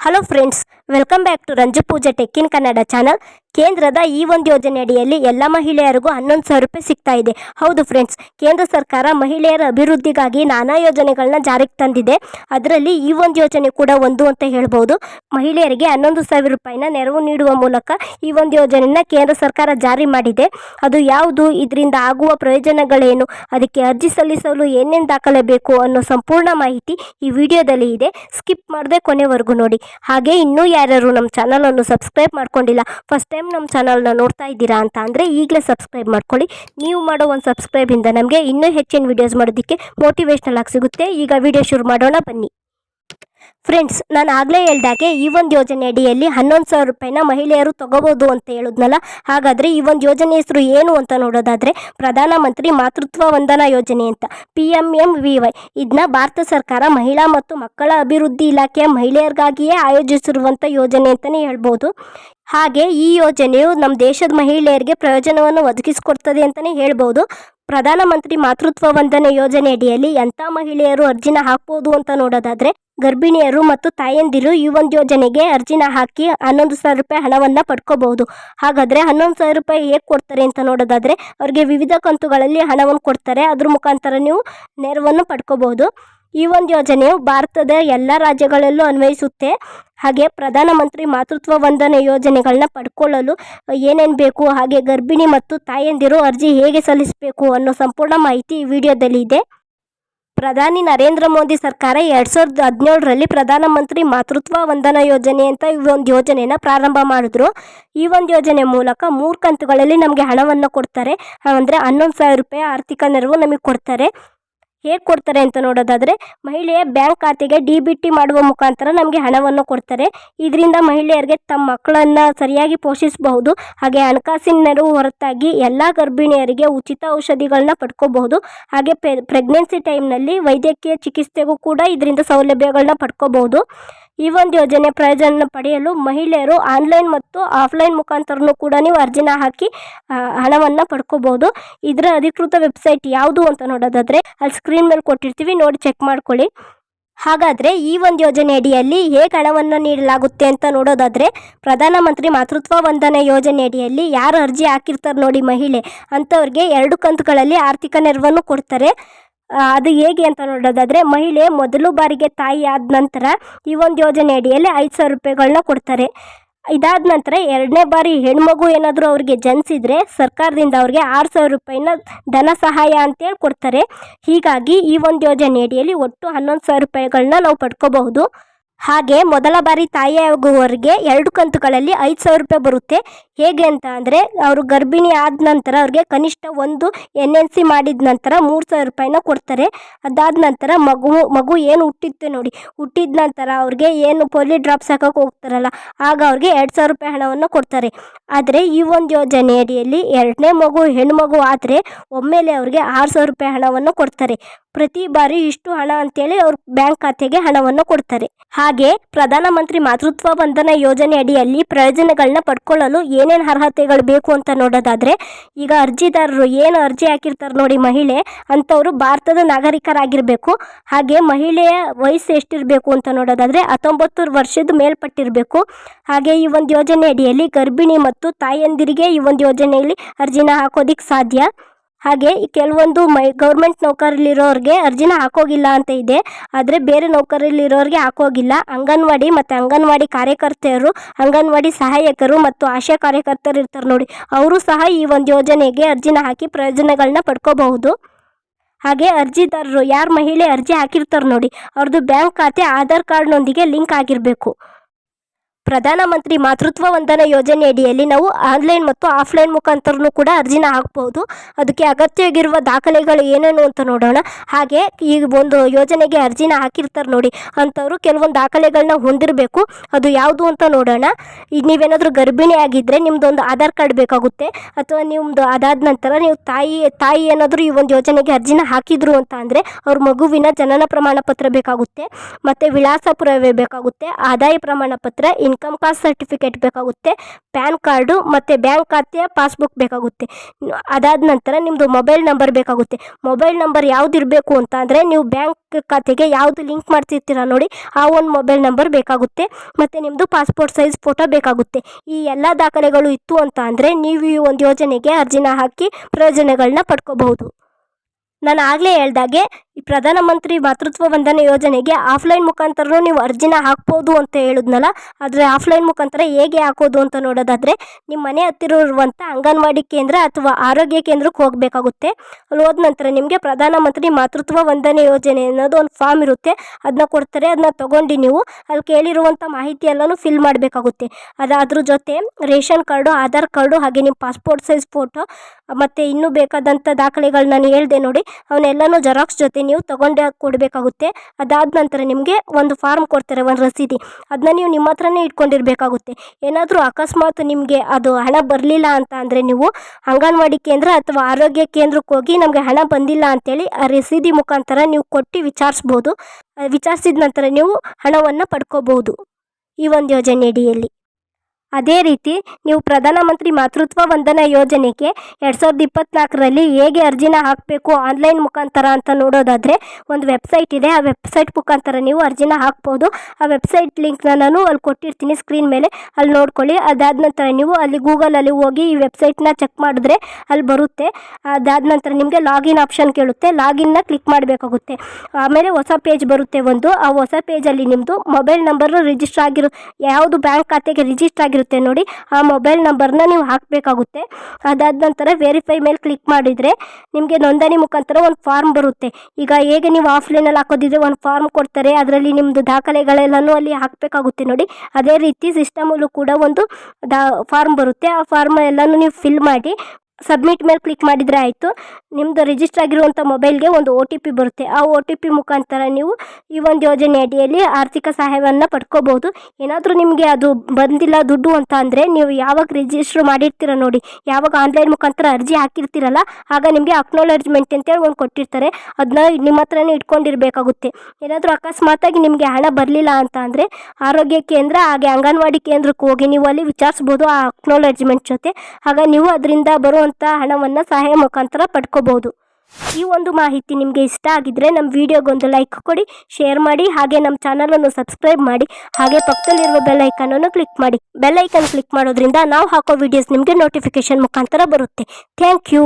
Hello friends welcome back to Ranju Pooja tech in Kannada channel. ಕೇಂದ್ರದ ಈ ಒಂದು ಯೋಜನೆ ಅಡಿಯಲ್ಲಿ ಎಲ್ಲ ಮಹಿಳೆಯರಿಗೂ ಹನ್ನೊಂದು ಸಾವಿರ ರೂಪಾಯಿ ಸಿಗ್ತಾ ಇದೆ. ಹೌದು ಫ್ರೆಂಡ್ಸ್ ಕೇಂದ್ರ ಸರ್ಕಾರ ಮಹಿಳೆಯರ ಅಭಿವೃದ್ಧಿಗಾಗಿ ನಾನಾ ಯೋಜನೆಗಳನ್ನ ಜಾರಿಗೆ ತಂದಿದೆ. ಅದರಲ್ಲಿ ಈ ಒಂದು ಯೋಜನೆ ಕೂಡ ಒಂದು ಅಂತ ಹೇಳ್ಬೋದು. ಮಹಿಳೆಯರಿಗೆ ಹನ್ನೊಂದು ಸಾವಿರ ರೂಪಾಯಿನ ನೆರವು ನೀಡುವ ಮೂಲಕ ಈ ಒಂದು ಯೋಜನೆಯನ್ನ ಕೇಂದ್ರ ಸರ್ಕಾರ ಜಾರಿ ಮಾಡಿದೆ. ಅದು ಯಾವುದು, ಇದರಿಂದ ಆಗುವ ಪ್ರಯೋಜನಗಳೇನು, ಅದಕ್ಕೆ ಅರ್ಜಿ ಸಲ್ಲಿಸಲು ಏನೇನು ದಾಖಲೆ ಬೇಕು ಅನ್ನೋ ಸಂಪೂರ್ಣ ಮಾಹಿತಿ ಈ ವಿಡಿಯೋದಲ್ಲಿ ಇದೆ. ಸ್ಕಿಪ್ ಮಾಡದೆ ಕೊನೆವರೆಗೂ ನೋಡಿ. ಹಾಗೆ ಇನ್ನೂ ಯಾರ್ಯಾರು ನಮ್ಮ ಚಾನಲನ್ನು ಸಬ್ಸ್ಕ್ರೈಬ್ ಮಾಡ್ಕೊಂಡಿಲ್ಲ ಫಸ್ಟ್ ಟೈಮ್ ನಮ್ಮ ಚಾನಲ್ನ ನೋಡ್ತಾ ಇದ್ದೀರಾ ಅಂತ ಅಂದರೆ ಈಗಲೇ ಸಬ್ಸ್ಕ್ರೈಬ್ ಮಾಡ್ಕೊಳ್ಳಿ. ನೀವು ಮಾಡೋ ಒಂದು ಸಬ್ಸ್ಕ್ರೈಬಿಂದ ನಮಗೆ ಇನ್ನೂ ಹೆಚ್ಚಿನ ವಿಡಿಯೋಸ್ ಮಾಡೋದಕ್ಕೆ ಮೋಟಿವೇಶ್ನಲ್ ಆಗಿ ಸಿಗುತ್ತೆ. ಈಗ ವಿಡಿಯೋ ಶುರು ಮಾಡೋಣ, ಬನ್ನಿ. ಫ್ರೆಂಡ್ಸ್ ನಾನು ಆಗಲೇ ಹೇಳ್ದಾಗೆ ಈ ಒಂದು ಯೋಜನೆ ಅಡಿಯಲ್ಲಿ ಹನ್ನೊಂದು ಸಾವಿರ ರೂಪಾಯಿನ ಮಹಿಳೆಯರು ತಗೋಬೋದು ಅಂತ ಹೇಳಿದ್ನಲ್ಲ? ಹಾಗಾದರೆ ಈ ಒಂದು ಯೋಜನೆ ಹೆಸರು ಏನು ಅಂತ ನೋಡೋದಾದರೆ ಪ್ರಧಾನಮಂತ್ರಿ ಮಾತೃತ್ವ ವಂದನಾ ಯೋಜನೆ ಅಂತ. P M M V Y ಇದನ್ನ ಭಾರತ ಸರ್ಕಾರ ಮಹಿಳಾ ಮತ್ತು ಮಕ್ಕಳ ಅಭಿವೃದ್ಧಿ ಇಲಾಖೆಯ ಮಹಿಳೆಯರಿಗಾಗಿಯೇ ಆಯೋಜಿಸಿರುವಂಥ ಯೋಜನೆ ಅಂತಲೇ ಹೇಳ್ಬೋದು. ಹಾಗೆ ಈ ಯೋಜನೆಯು ನಮ್ಮ ದೇಶದ ಮಹಿಳೆಯರಿಗೆ ಪ್ರಯೋಜನವನ್ನು ಒದಗಿಸಿಕೊಡ್ತದೆ ಅಂತಲೇ ಹೇಳ್ಬೋದು. ಪ್ರಧಾನಮಂತ್ರಿ ಮಾತೃತ್ವ ವಂದನೆ ಯೋಜನೆ ಅಡಿಯಲ್ಲಿ ಎಂಥ ಮಹಿಳೆಯರು ಅರ್ಜಿನ ಹಾಕ್ಬೋದು ಅಂತ ನೋಡೋದಾದರೆ, ಗರ್ಭಿಣಿಯರು ಮತ್ತು ತಾಯಂದಿರು ಈ ಒಂದು ಯೋಜನೆಗೆ ಅರ್ಜಿನ ಹಾಕಿ ಹನ್ನೊಂದು ಸಾವಿರ ರೂಪಾಯಿ ಹಣವನ್ನು ಪಡ್ಕೋಬಹುದು. ಹಾಗಾದರೆ ಹನ್ನೊಂದು ಸಾವಿರ ರೂಪಾಯಿ ಹೇಗೆ ಕೊಡ್ತಾರೆ ಅಂತ ನೋಡೋದಾದರೆ, ಅವರಿಗೆ ವಿವಿಧ ಕಂತುಗಳಲ್ಲಿ ಹಣವನ್ನು ಕೊಡ್ತಾರೆ. ಅದ್ರ ಮುಖಾಂತರ ನೀವು ನೆರವನ್ನು ಪಡ್ಕೋಬಹುದು. ಈ ಒಂದು ಯೋಜನೆಯು ಭಾರತದ ಎಲ್ಲ ರಾಜ್ಯಗಳಲ್ಲೂ ಅನ್ವಯಿಸುತ್ತೆ. ಹಾಗೆ ಪ್ರಧಾನಮಂತ್ರಿ ಮಾತೃತ್ವ ವಂದನೆ ಯೋಜನೆಗಳನ್ನ ಪಡ್ಕೊಳ್ಳಲು ಏನೇನು ಬೇಕು, ಹಾಗೆ ಗರ್ಭಿಣಿ ಮತ್ತು ತಾಯಂದಿರು ಅರ್ಜಿ ಹೇಗೆ ಸಲ್ಲಿಸಬೇಕು ಅನ್ನೋ ಸಂಪೂರ್ಣ ಮಾಹಿತಿ ಈ ವಿಡಿಯೋದಲ್ಲಿ ಇದೆ. ಪ್ರಧಾನಿ ನರೇಂದ್ರ ಮೋದಿ ಸರ್ಕಾರ ಎರಡು ಸಾವಿರದ ಹದಿನೇಳರಲ್ಲಿ ಪ್ರಧಾನಮಂತ್ರಿ ಮಾತೃತ್ವ ವಂದನಾ ಯೋಜನೆ ಅಂತ ಈ ಒಂದು ಯೋಜನೆಯನ್ನು ಪ್ರಾರಂಭ ಮಾಡಿದ್ರು. ಈ ಒಂದು ಯೋಜನೆ ಮೂಲಕ ಮೂರು ಕಂತುಗಳಲ್ಲಿ ನಮಗೆ ಹಣವನ್ನು ಕೊಡ್ತಾರೆ. ಅಂದರೆ ಹನ್ನೊಂದು ಸಾವಿರ ರೂಪಾಯಿ ಆರ್ಥಿಕ ನೆರವು ನಮಗೆ ಕೊಡ್ತಾರೆ. ಹೇಗೆ ಕೊಡ್ತಾರೆ ಅಂತ ನೋಡೋದಾದರೆ, ಮಹಿಳೆಯ ಬ್ಯಾಂಕ್ ಖಾತೆಗೆ ಡಿ ಬಿ ಟಿ ಮಾಡುವ ಮುಖಾಂತರ ನಮಗೆ ಹಣವನ್ನು ಕೊಡ್ತಾರೆ. ಇದರಿಂದ ಮಹಿಳೆಯರಿಗೆ ತಮ್ಮ ಮಕ್ಕಳನ್ನು ಸರಿಯಾಗಿ ಪೋಷಿಸಬಹುದು. ಹಾಗೆ ಹಣಕಾಸಿನ ನೆರವು ಹೊರತಾಗಿ ಎಲ್ಲ ಗರ್ಭಿಣಿಯರಿಗೆ ಉಚಿತ ಔಷಧಿಗಳನ್ನ ಪಡ್ಕೋಬಹುದು. ಹಾಗೆ ಪ್ರೆಗ್ನೆನ್ಸಿ ಟೈಮ್ನಲ್ಲಿ ವೈದ್ಯಕೀಯ ಚಿಕಿತ್ಸೆಗೂ ಕೂಡ ಇದರಿಂದ ಸೌಲಭ್ಯಗಳನ್ನ ಪಡ್ಕೋಬಹುದು. ಈ ಒಂದು ಯೋಜನೆ ಪ್ರಯೋಜನ ಪಡೆಯಲು ಮಹಿಳೆಯರು ಆನ್ಲೈನ್ ಮತ್ತು ಆಫ್ಲೈನ್ ಮುಖಾಂತರನೂ ಕೂಡ ನೀವು ಅರ್ಜಿನ ಹಾಕಿ ಹಣವನ್ನು ಪಡ್ಕೋಬಹುದು. ಇದರ ಅಧಿಕೃತ ವೆಬ್ಸೈಟ್ ಯಾವುದು ಅಂತ ನೋಡೋದಾದರೆ, ಅಲ್ಲಿ ಸ್ಕ್ರೀನ್ ಮೇಲೆ ಕೊಟ್ಟಿರ್ತೀವಿ, ನೋಡಿ ಚೆಕ್ ಮಾಡ್ಕೊಳ್ಳಿ. ಹಾಗಾದರೆ ಈ ಒಂದು ಯೋಜನೆ ಅಡಿಯಲ್ಲಿ ಹೇಗೆ ಹಣವನ್ನು ನೀಡಲಾಗುತ್ತೆ ಅಂತ ನೋಡೋದಾದರೆ ಪ್ರಧಾನಮಂತ್ರಿ ಮಾತೃತ್ವ ವಂದನೆ ಯೋಜನೆ ಅಡಿಯಲ್ಲಿ ಯಾರು ಅರ್ಜಿ ಹಾಕಿರ್ತಾರೆ ನೋಡಿ ಮಹಿಳೆ, ಅಂಥವ್ರಿಗೆ ಎರಡು ಕಂತುಗಳಲ್ಲಿ ಆರ್ಥಿಕ ನೆರವನ್ನು ಕೊಡ್ತಾರೆ. ಅದು ಹೇಗೆ ಅಂತ ನೋಡೋದಾದರೆ ಮಹಿಳೆ ಮೊದಲು ಬಾರಿಗೆ ತಾಯಿ ಆದ ನಂತರ ಈ ಒಂದು ಯೋಜನೆ ಅಡಿಯಲ್ಲಿ ಐದು ಸಾವಿರ ರೂಪಾಯಿಗಳನ್ನ ಕೊಡ್ತಾರೆ. ಇದಾದ ನಂತರ ಎರಡನೇ ಬಾರಿ ಹೆಣ್ಮಗು ಏನಾದರೂ ಅವ್ರಿಗೆ ಜನಿಸಿದ್ರೆ ಸರ್ಕಾರದಿಂದ ಅವ್ರಿಗೆ ಆರು ಸಾವಿರ ರೂಪಾಯಿನ ಧನ ಸಹಾಯ ಅಂತೇಳಿ ಕೊಡ್ತಾರೆ. ಹೀಗಾಗಿ ಈ ಒಂದು ಯೋಜನೆ ಅಡಿಯಲ್ಲಿ ಒಟ್ಟು ಹನ್ನೊಂದು ಸಾವಿರ ರೂಪಾಯಿಗಳನ್ನ ನಾವು ಪಡ್ಕೋಬಹುದು. ಹಾಗೆ ಮೊದಲ ಬಾರಿ ತಾಯಿಯಾಗುವವರಿಗೆ ಎರಡು ಕಂತುಗಳಲ್ಲಿ ಐದು ಸಾವಿರ ರೂಪಾಯಿ ಬರುತ್ತೆ. ಹೇಗೆ ಅಂತ ಅಂದರೆ ಅವರು ಗರ್ಭಿಣಿ ಆದ ನಂತರ ಅವ್ರಿಗೆ ಕನಿಷ್ಠ ಒಂದು ಎನ್ ಎನ್ ಸಿ ಮಾಡಿದ ನಂತರ ಮೂರು ಸಾವಿರ ರೂಪಾಯಿನ ಕೊಡ್ತಾರೆ. ಅದಾದ ನಂತರ ಮಗು ಮಗು ಏನು ಹುಟ್ಟಿತ್ತು ನೋಡಿ. ಹುಟ್ಟಿದ ನಂತರ ಅವ್ರಿಗೆ ಏನು ಪೋಲಿಯೋ ಡ್ರಾಪ್ಸ್ ಹಾಕೋಕೆ ಹೋಗ್ತಾರಲ್ಲ, ಆಗ ಅವ್ರಿಗೆ ಎರಡು ಸಾವಿರ ರೂಪಾಯಿ ಹಣವನ್ನು ಕೊಡ್ತಾರೆ. ಆದರೆ ಈ ಒಂದು ಯೋಜನೆ ಅಡಿಯಲ್ಲಿ ಎರಡನೇ ಮಗು, ಹೆಣ್ಣು ಮಗು ಆದರೆ ಒಮ್ಮೆಲೆ ಅವ್ರಿಗೆ ಆರು ಸಾವಿರ ರೂಪಾಯಿ ಹಣವನ್ನು ಕೊಡ್ತಾರೆ. ಪ್ರತಿ ಬಾರಿ ಇಷ್ಟು ಹಣ ಅಂತೇಳಿ ಅವ್ರ ಬ್ಯಾಂಕ್ ಖಾತೆಗೆ ಹಣವನ್ನು ಕೊಡ್ತಾರೆ. ಪ್ರಧಾನಮಂತ್ರಿ ಮಾತೃತ್ವ ವಂದನ ಯೋಜನೆ ಅಡಿಯಲ್ಲಿ ಪ್ರಯೋಜನಗಳನ್ನ ಪಡ್ಕೊಳ್ಳಲು ಏನೇನು ಅರ್ಹತೆಗಳು ಬೇಕು ಅಂತ ನೋಡೋದಾದರೆ, ಈಗ ಅರ್ಜಿದಾರರು ಏನು ಅರ್ಜಿ ಹಾಕಿರ್ತಾರೆ ನೋಡಿ ಮಹಿಳೆ, ಅಂಥವರು ಭಾರತದ ನಾಗರಿಕರಾಗಿರಬೇಕು. ಹಾಗೆ ಮಹಿಳೆಯ ವಯಸ್ಸು ಎಷ್ಟಿರಬೇಕು ಅಂತ ನೋಡೋದಾದರೆ ಹತ್ತೊಂಬತ್ತು ವರ್ಷದ ಮೇಲ್ಪಟ್ಟಿರಬೇಕು. ಹಾಗೆ ಈ ಒಂದು ಯೋಜನೆ ಅಡಿಯಲ್ಲಿ ಗರ್ಭಿಣಿ ಮತ್ತು ತಾಯಂದಿರಿಗೆ ಈ ಒಂದು ಯೋಜನೆಯಲ್ಲಿ ಅರ್ಜಿನ ಹಾಕೋದಿಕ್ಕೆ ಸಾಧ್ಯ. ಹಾಗೆ ಕೆಲವೊಂದು ಮೈ ಗೌರ್ಮೆಂಟ್ ನೌಕರಲ್ಲಿರೋರಿಗೆ ಅರ್ಜಿನ ಹಾಕೋಗಿಲ್ಲ ಅಂತ ಇದೆ. ಆದರೆ ಬೇರೆ ನೌಕರಲ್ಲಿರೋರಿಗೆ ಹಾಕೋಗಿಲ್ಲ. ಅಂಗನವಾಡಿ ಮತ್ತು ಅಂಗನವಾಡಿ ಕಾರ್ಯಕರ್ತೆಯರು, ಅಂಗನವಾಡಿ ಸಹಾಯಕರು ಮತ್ತು ಆಶಾ ಕಾರ್ಯಕರ್ತರು ಇರ್ತಾರೆ ನೋಡಿ. ಅವರು ಸಹ ಈ ಒಂದು ಯೋಜನೆಗೆ ಅರ್ಜಿನ ಹಾಕಿ ಪ್ರಯೋಜನಗಳನ್ನ ಪಡ್ಕೋಬಹುದು. ಹಾಗೆ ಅರ್ಜಿದಾರರು, ಯಾರು ಮಹಿಳೆ ಅರ್ಜಿ ಹಾಕಿರ್ತಾರೆ ನೋಡಿ ಅವ್ರದ್ದು ಬ್ಯಾಂಕ್ ಖಾತೆ, ಆಧಾರ್ ಕಾರ್ಡ್ನೊಂದಿಗೆ ಲಿಂಕ್ ಆಗಿರಬೇಕು. ಪ್ರಧಾನಮಂತ್ರಿ ಮಾತೃತ್ವ ವಂದನಾ ಯೋಜನೆ ಅಡಿಯಲ್ಲಿ ನಾವು ಆನ್ಲೈನ್ ಮತ್ತು ಆಫ್ಲೈನ್ ಮುಖಾಂತರನೂ ಕೂಡ ಅರ್ಜಿನ ಹಾಕ್ಬೋದು. ಅದಕ್ಕೆ ಅಗತ್ಯವಾಗಿರುವ ದಾಖಲೆಗಳು ಏನೇನು ಅಂತ ನೋಡೋಣ. ಹಾಗೆ ಈ ಒಂದು ಯೋಜನೆಗೆ ಅರ್ಜಿನ ಹಾಕಿರ್ತಾರೆ ನೋಡಿ, ಅಂಥವ್ರು ಕೆಲವೊಂದು ದಾಖಲೆಗಳನ್ನ ಹೊಂದಿರಬೇಕು. ಅದು ಯಾವುದು ಅಂತ ನೋಡೋಣ. ಈಗ ನೀವೇನಾದರೂ ಗರ್ಭಿಣಿ ಆಗಿದ್ದರೆ ನಿಮ್ಮದೊಂದು ಆಧಾರ್ ಕಾರ್ಡ್ ಬೇಕಾಗುತ್ತೆ. ಅಥವಾ ನಿಮ್ಮದು ಅದಾದ ನಂತರ ನೀವು ತಾಯಿ ತಾಯಿ ಏನಾದರೂ ಈ ಒಂದು ಯೋಜನೆಗೆ ಅರ್ಜಿನ ಹಾಕಿದ್ರು ಅಂತ ಅಂದರೆ ಅವ್ರ ಮಗುವಿನ ಜನನ ಪ್ರಮಾಣ ಪತ್ರ ಬೇಕಾಗುತ್ತೆ. ಮತ್ತು ವಿಳಾಸ ಪುರಾವೆ ಬೇಕಾಗುತ್ತೆ. ಆದಾಯ ಪ್ರಮಾಣ ಪತ್ರ ಇನ್ಕಮ್ ಕಾಸ್ಟ್ ಸರ್ಟಿಫಿಕೇಟ್ ಬೇಕಾಗುತ್ತೆ, ಪ್ಯಾನ್ ಕಾರ್ಡು ಮತ್ತು ಬ್ಯಾಂಕ್ ಖಾತೆಯ ಪಾಸ್ಬುಕ್ ಬೇಕಾಗುತ್ತೆ. ಅದಾದ ನಂತರ ನಿಮ್ಮದು ಮೊಬೈಲ್ ನಂಬರ್ ಬೇಕಾಗುತ್ತೆ. ಮೊಬೈಲ್ ನಂಬರ್ ಯಾವ್ದು ಇರಬೇಕು ಅಂತ ಅಂದರೆ ನೀವು ಬ್ಯಾಂಕ್ ಖಾತೆಗೆ ಯಾವುದು ಲಿಂಕ್ ಮಾಡ್ತಿರ್ತೀರ ನೋಡಿ, ಆ ಒಂದು ಮೊಬೈಲ್ ನಂಬರ್ ಬೇಕಾಗುತ್ತೆ. ಮತ್ತು ನಿಮ್ಮದು ಪಾಸ್ಪೋರ್ಟ್ ಸೈಜ್ ಫೋಟೋ ಬೇಕಾಗುತ್ತೆ. ಈ ಎಲ್ಲ ದಾಖಲೆಗಳು ಇತ್ತು ಅಂತ ಅಂದರೆ ನೀವು ಈ ಒಂದು ಯೋಜನೆಗೆ ಅರ್ಜಿನ ಹಾಕಿ ಪ್ರಯೋಜನಗಳನ್ನ ಪಡ್ಕೋಬಹುದು. ನಾನು ಆಗಲೇ ಹೇಳ್ದಾಗೆ, ಈ ಪ್ರಧಾನಮಂತ್ರಿ ಮಾತೃತ್ವ ವಂದನೆ ಯೋಜನೆಗೆ ಆಫ್ಲೈನ್ ಮುಖಾಂತರನೂ ನೀವು ಅರ್ಜಿನ ಹಾಕ್ಬೋದು ಅಂತ ಹೇಳಿದ್ನಲ್ಲ, ಆದರೆ ಆಫ್ಲೈನ್ ಮುಖಾಂತರ ಹೇಗೆ ಹಾಕೋದು ಅಂತ ನೋಡೋದಾದರೆ, ನಿಮ್ಮ ಮನೆ ಹತ್ತಿರ ಇರುವಂಥ ಅಂಗನವಾಡಿ ಕೇಂದ್ರ ಅಥವಾ ಆರೋಗ್ಯ ಕೇಂದ್ರಕ್ಕೆ ಹೋಗಬೇಕಾಗುತ್ತೆ. ಅಲ್ಲಿ ಹೋದ ನಂತರ ನಿಮಗೆ ಪ್ರಧಾನಮಂತ್ರಿ ಮಾತೃತ್ವ ವಂದನೆ ಯೋಜನೆ ಅನ್ನೋದು ಒಂದು ಫಾರ್ಮ್ ಇರುತ್ತೆ. ಅದನ್ನ ಕೊಡ್ತಾರೆ ಅದನ್ನ ತೊಗೊಂಡು ನೀವು ಅಲ್ಲಿ ಕೇಳಿರುವಂಥ ಮಾಹಿತಿ ಎಲ್ಲನೂ ಫಿಲ್ ಮಾಡಬೇಕಾಗುತ್ತೆ. ಅದು, ಅದ್ರ ಜೊತೆ ರೇಷನ್ ಕಾರ್ಡು, ಆಧಾರ್ ಕಾರ್ಡು ಹಾಗೆ ನಿಮ್ಮ ಪಾಸ್ಪೋರ್ಟ್ ಸೈಜ್ ಫೋಟೋ ಮತ್ತು ಇನ್ನೂ ಬೇಕಾದಂಥ ದಾಖಲೆಗಳು ನಾನು ಹೇಳಿದೆ ನೋಡಿ ಅವನ್ನೆಲ್ಲನೂ ಜೆರಾಕ್ಸ್ ಜೊತೆ ನೀವು ತೊಗೊಂಡು ಕೊಡಬೇಕಾಗುತ್ತೆ. ಅದಾದ ನಂತರ ನಿಮಗೆ ಒಂದು ಫಾರ್ಮ್ ಕೊಡ್ತಾರೆ, ಒಂದು ರಸೀದಿ ಅದನ್ನ ನೀವು ನಿಮ್ಮ ಹತ್ರನೇ ಇಟ್ಕೊಂಡಿರಬೇಕಾಗುತ್ತೆ. ಏನಾದರೂ ಅಕಸ್ಮಾತ್ ನಿಮಗೆ ಅದು ಹಣ ಬರಲಿಲ್ಲ ಅಂತ ಅಂದರೆ ನೀವು ಅಂಗನವಾಡಿ ಕೇಂದ್ರ ಅಥವಾ ಆರೋಗ್ಯ ಕೇಂದ್ರಕ್ಕೆ ಹೋಗಿ ನಮಗೆ ಹಣ ಬಂದಿಲ್ಲ ಅಂತೇಳಿ ಆ ರಸೀದಿ ಮುಖಾಂತರ ನೀವು ಕೊಟ್ಟು ವಿಚಾರಿಸ್ಬೋದು. ವಿಚಾರಿಸಿದ ನಂತರ ನೀವು ಹಣವನ್ನು ಪಡ್ಕೋಬಹುದು ಈ ಒಂದು ಯೋಜನೆ ಅಡಿಯಲ್ಲಿ. ಅದೇ ರೀತಿ ನೀವು ಪ್ರಧಾನಮಂತ್ರಿ ಮಾತೃತ್ವ ವಂದನಾ ಯೋಜನೆಗೆ ಎರಡು ಸಾವಿರದ ಇಪ್ಪತ್ನಾಲ್ಕರಲ್ಲಿ ಹೇಗೆ ಅರ್ಜಿನ ಹಾಕಬೇಕು ಆನ್ಲೈನ್ ಮುಖಾಂತರ ಅಂತ ನೋಡೋದಾದರೆ ಒಂದು ವೆಬ್ಸೈಟ್ ಇದೆ. ಆ ವೆಬ್ಸೈಟ್ ಮುಖಾಂತರ ನೀವು ಅರ್ಜಿನ ಹಾಕ್ಬೋದು. ಆ ವೆಬ್ಸೈಟ್ ಲಿಂಕ್ನ ನಾನು ಅಲ್ಲಿ ಕೊಟ್ಟಿರ್ತೀನಿ ಸ್ಕ್ರೀನ್ ಮೇಲೆ. ಅಲ್ಲಿ ನೋಡ್ಕೊಳ್ಳಿ. ಅದಾದ ನಂತರ ನೀವು ಅಲ್ಲಿ ಗೂಗಲಲ್ಲಿ ಹೋಗಿ ಈ ವೆಬ್ಸೈಟ್ನ ಚೆಕ್ ಮಾಡಿದ್ರೆ ಅಲ್ಲಿ ಬರುತ್ತೆ. ಅದಾದ ನಂತರ ನಿಮಗೆ ಲಾಗಿನ್ ಆಪ್ಷನ್ ಕೇಳುತ್ತೆ. ಲಾಗಿನ್ನ ಕ್ಲಿಕ್ ಮಾಡಬೇಕಾಗುತ್ತೆ. ಆಮೇಲೆ ಹೊಸ ಪೇಜ್ ಬರುತ್ತೆ ಒಂದು. ಆ ಹೊಸ ಪೇಜಲ್ಲಿ ನಿಮ್ಮದು ಮೊಬೈಲ್ ನಂಬರು ರಿಜಿಸ್ಟರ್ ಆಗಿರೋ, ಯಾವುದು ಬ್ಯಾಂಕ್ ಖಾತೆಗೆ ರಿಜಿಸ್ಟರ್ ಆಗಿರುತ್ತೆ ನೋಡಿ. ಆ ಮೊಬೈಲ್ ನಂಬರ್ನ ನೀವು ಹಾಕಬೇಕಾಗುತ್ತೆ. ಅದಾದ ನಂತರ ವೆರಿಫೈ ಮೇಲೆ ಕ್ಲಿಕ್ ಮಾಡಿದರೆ ನಿಮಗೆ ನೋಂದಣಿ ಮುಖಾಂತರ ಒಂದು ಫಾರ್ಮ್ ಬರುತ್ತೆ. ಈಗ ಹೇಗೆ ನೀವು ಆಫ್ಲೈನಲ್ಲಿ ಹಾಕೋದಿದ್ರೆ ಒಂದು ಫಾರ್ಮ್ ಕೊಡ್ತಾರೆ, ಅದರಲ್ಲಿ ನಿಮ್ಮದು ದಾಖಲೆಗಳೆಲ್ಲನೂ ಅಲ್ಲಿ ಹಾಕಬೇಕಾಗುತ್ತೆ ನೋಡಿ. ಅದೇ ರೀತಿ ಸಿಸ್ಟಮಲ್ಲೂ ಕೂಡ ಒಂದು ದಾ ಫಾರ್ಮ್ ಬರುತ್ತೆ. ಆ ಫಾರ್ಮ್ ಎಲ್ಲನೂ ನೀವು ಫಿಲ್ ಮಾಡಿ ಸಬ್ಮಿಟ್ ಮೇಲೆ ಕ್ಲಿಕ್ ಮಾಡಿದರೆ ಆಯಿತು. ನಿಮ್ಮದು ರಿಜಿಸ್ಟರ್ ಆಗಿರುವಂಥ ಮೊಬೈಲ್ಗೆ ಒಂದು ಒ ಟಿ ಪಿ ಬರುತ್ತೆ. ಆ ಒ ಟಿ ಪಿ ಮುಖಾಂತರ ನೀವು ಈ ಒಂದು ಯೋಜನೆ ಅಡಿಯಲ್ಲಿ ಆರ್ಥಿಕ ಸಹಾಯವನ್ನು ಪಡ್ಕೋಬೋದು ಏನಾದರೂ ನಿಮಗೆ ಅದು ಬಂದಿಲ್ಲ ದುಡ್ಡು ಅಂತ ಅಂದರೆ ನೀವು ಯಾವಾಗ ರಿಜಿಸ್ಟ್ರ್ ಮಾಡಿರ್ತೀರ ನೋಡಿ. ಯಾವಾಗ ಆನ್ಲೈನ್ ಮುಖಾಂತರ ಅರ್ಜಿ ಹಾಕಿರ್ತೀರಲ್ಲ, ಆಗ ನಿಮಗೆ ಅಕ್ನಾಲಜ್ಮೆಂಟ್ ಅಂತೇಳಿ ಒಂದು ಕೊಟ್ಟಿರ್ತಾರೆ. ಅದನ್ನ ನಿಮ್ಮ ಹತ್ರನೇ ಇಟ್ಕೊಂಡಿರಬೇಕಾಗುತ್ತೆ. ಏನಾದರೂ ಅಕಸ್ಮಾತಾಗಿ ನಿಮಗೆ ಹಣ ಬರಲಿಲ್ಲ ಅಂತ ಅಂದರೆ ಆರೋಗ್ಯ ಕೇಂದ್ರ, ಹಾಗೆ ಅಂಗನವಾಡಿ ಕೇಂದ್ರಕ್ಕೆ ಹೋಗಿ ನೀವು ಅಲ್ಲಿ ವಿಚಾರಿಸ್ಬೋದು ಆ ಅಕ್ನಾಲಜ್ಮೆಂಟ್ ಜೊತೆ. ಆಗ ನೀವು ಅದರಿಂದ ಬರುವಂಥ ಹಣವನ್ನು ಸಹಾಯ ಮುಖಾಂತರ ಪಡ್ಕೋಬಹುದು. ಈ ಒಂದು ಮಾಹಿತಿ ನಿಮಗೆ ಇಷ್ಟ ಆಗಿದ್ರೆ ನಮ್ಮ ವಿಡಿಯೋಗೊಂದು ಲೈಕ್ ಕೊಡಿ, ಶೇರ್ ಮಾಡಿ, ಹಾಗೆ ನಮ್ಮ ಚಾನಲನ್ನು ಸಬ್ಸ್ಕ್ರೈಬ್ ಮಾಡಿ, ಹಾಗೆ ಪಕ್ಕದಲ್ಲಿರುವ ಬೆಲ್ ಐಕನನ್ನು ಕ್ಲಿಕ್ ಮಾಡಿ. ಬೆಲ್ ಐಕನ್ ಕ್ಲಿಕ್ ಮಾಡೋದ್ರಿಂದ ನಾವು ಹಾಕೋ ವಿಡಿಯೋಸ್ ನಿಮಗೆ ನೋಟಿಫಿಕೇಶನ್ ಮುಖಾಂತರ ಬರುತ್ತೆ. Thank you